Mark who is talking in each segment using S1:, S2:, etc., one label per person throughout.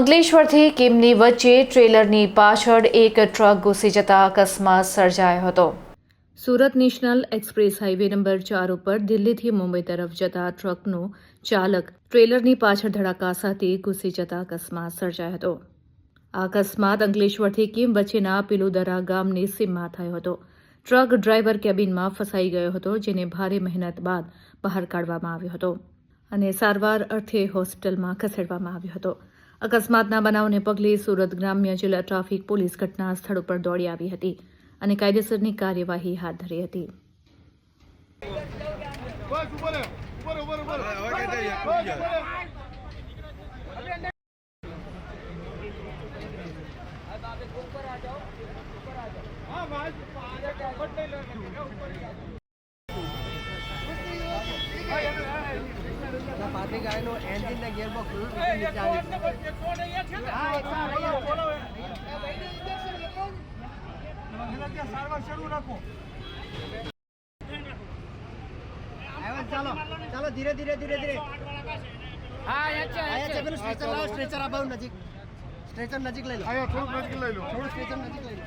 S1: અંકલેશ્વરથી કિમની વચ્ચે ટ્રેલરની પાછળ એક ટ્રક ઘૂસી જતા અકસ્માત સર્જાયો હતો. Surat national express highway number ચાર ઉપર દિલ્હીથી મુંબઈ તરફ જતા ટ્રકનો ચાલક ટ્રેલરની પાછળ ધડાકા સાથે ઘૂસી જતા અકસ્માત સર્જાયો હતો. આ અકસ્માત અંકલેશ્વરથી કિમ વચ્ચેના પિલુદરા ગામની સીમમાં થયો હતો. ટ્રક ડ્રાઈવર કેબિનમાં ફસાઈ ગયો હતો, જેને ભારે મહેનત બાદ બહાર કાઢવામાં આવ્યો હતો અને સારવાર અર્થે હોસ્પિટલમાં ખસેડવામાં આવ્યો હતો. અકસ્માતના બનાવને પગલે સુરત ગ્રામ્ય જિલ્લા ટ્રાફિક પોલીસ ઘટના સ્થળ ઉપર દોડી આવી હતી અને કાયદેસરની કાર્યવાહી હાથ ધરી હતી.
S2: ઉપર રહે, ઉપર ઉપર ઉપર રહે. હા,
S3: પાછી ગાયનું એન્જિન ને ગિયરબોક્સ બધું નીચે આવી ગયું. આવ્યો ને ચાલો ચાલો ધીરે ધીરે ધીરે ધીરે. છે પેલું સ્ટ્રેચર લાવો સ્ટ્રેચર આ બહુ નજીક. સ્ટ્રેચર નજીક લઈ લો.
S2: થોડુંક નજીક લઈ લો
S3: થોડું સ્ટ્રેચર નજીક લઈ લો.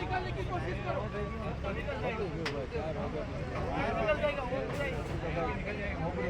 S2: निकालने की कोशिश करो